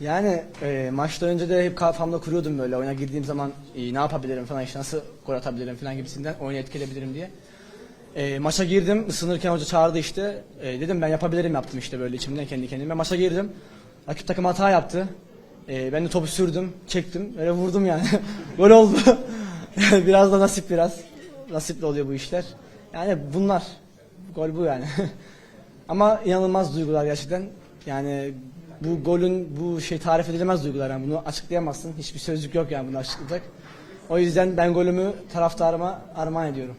Yani e, maçtan önce de hep kafamda kuruyordum böyle oyuna girdiğim zaman e, ne yapabilirim falan işte nasıl gol atabilirim falan gibisinden oyunu etkileyebilirim diye. E, maça girdim ısınırken hoca çağırdı işte E, dedim ben yapabilirim yaptım işte böyle içimden kendi kendime maça girdim. Rakip takım hata yaptı. E, ben de topu sürdüm çektim öyle vurdum yani gol oldu. biraz da nasip biraz nasiple oluyor bu işler. Yani bunlar gol bu yani. Ama inanılmaz duygular gerçekten. Yani bu golün bu şey tarif edilemez duygular yani bunu açıklayamazsın. Hiçbir sözcük yok yani bunu açıklayacak. O yüzden ben golümü taraftarıma armağan ediyorum.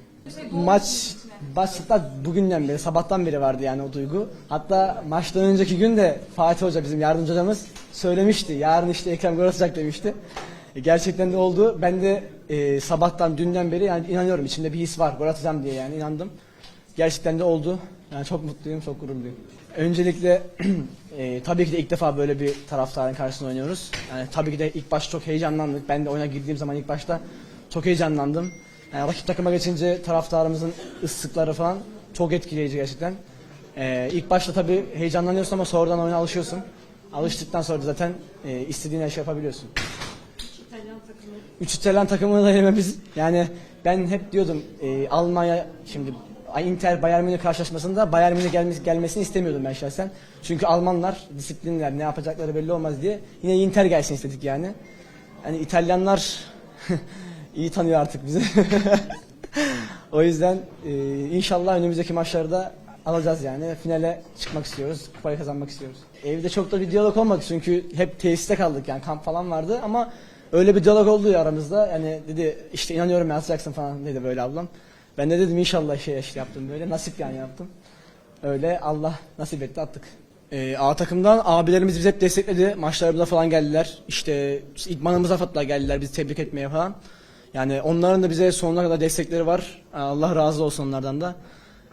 Maç başta bugünden beri sabahtan beri vardı yani o duygu. Hatta maçtan önceki gün de Fatih Hoca bizim yardımcı hocamız söylemişti. Yarın işte Ekrem gol atacak demişti. E, gerçekten de oldu. Ben de e, sabahtan dünden beri yani inanıyorum içimde bir his var gol atacağım diye yani inandım. Gerçekten de oldu. Yani çok mutluyum, çok gururluyum. Öncelikle e, tabii ki de ilk defa böyle bir taraftarın karşısında oynuyoruz. Yani tabii ki de ilk başta çok heyecanlandık. Ben de oyuna girdiğim zaman ilk başta çok heyecanlandım. Yani rakip takıma geçince taraftarımızın ıslıkları falan çok etkileyici gerçekten. E, ilk başta tabii heyecanlanıyorsun ama sonradan oyuna alışıyorsun. Alıştıktan sonra zaten e, istediğin her şey yapabiliyorsun. İtalyan takımı. Üç İtalyan takımını da yememiz yani ben hep diyordum e, Almanya şimdi Inter Bayern Münih karşılaşmasında Bayern Münih gelmesi, gelmesini istemiyordum ben şahsen. Çünkü Almanlar disiplinler ne yapacakları belli olmaz diye yine Inter gelsin istedik yani. Yani İtalyanlar iyi tanıyor artık bizi. o yüzden e, inşallah önümüzdeki maçlarda alacağız yani. Finale çıkmak istiyoruz. Kupayı kazanmak istiyoruz. Evde çok da bir diyalog olmadı çünkü hep tesiste kaldık yani kamp falan vardı ama öyle bir diyalog oldu ya aramızda. Yani dedi işte inanıyorum yazacaksın falan dedi böyle ablam. Ben de dedim inşallah şey işte yaptım böyle nasip yani yaptım. Öyle Allah nasip etti attık. Ee, A takımdan abilerimiz bizi hep destekledi. Maçlarımıza falan geldiler. İşte idmanımıza hatta geldiler bizi tebrik etmeye falan. Yani onların da bize sonuna kadar destekleri var. Allah razı olsun onlardan da.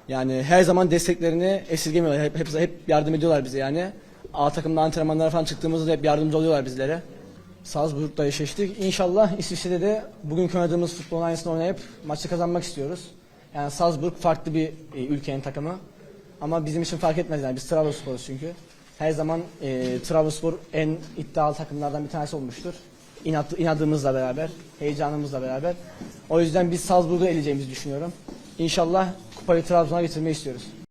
Yani her zaman desteklerini esirgemiyorlar. Hep, hep, hep yardım ediyorlar bize yani. A takımda antrenmanlara falan çıktığımızda da hep yardımcı oluyorlar bizlere. Salzburg'da eşleştik. İnşallah İsviçre'de de bugünkü oynadığımız futbolun aynısını oynayıp maçı kazanmak istiyoruz. Yani Salzburg farklı bir e, ülkenin takımı. Ama bizim için fark etmez yani biz Trabzonspor'uz çünkü. Her zaman e, Trabzonspor en iddialı takımlardan bir tanesi olmuştur. İnat, inadımızla beraber, heyecanımızla beraber. O yüzden biz Salzburg'u eleyeceğimizi düşünüyorum. İnşallah kupayı Trabzon'a getirmeyi istiyoruz.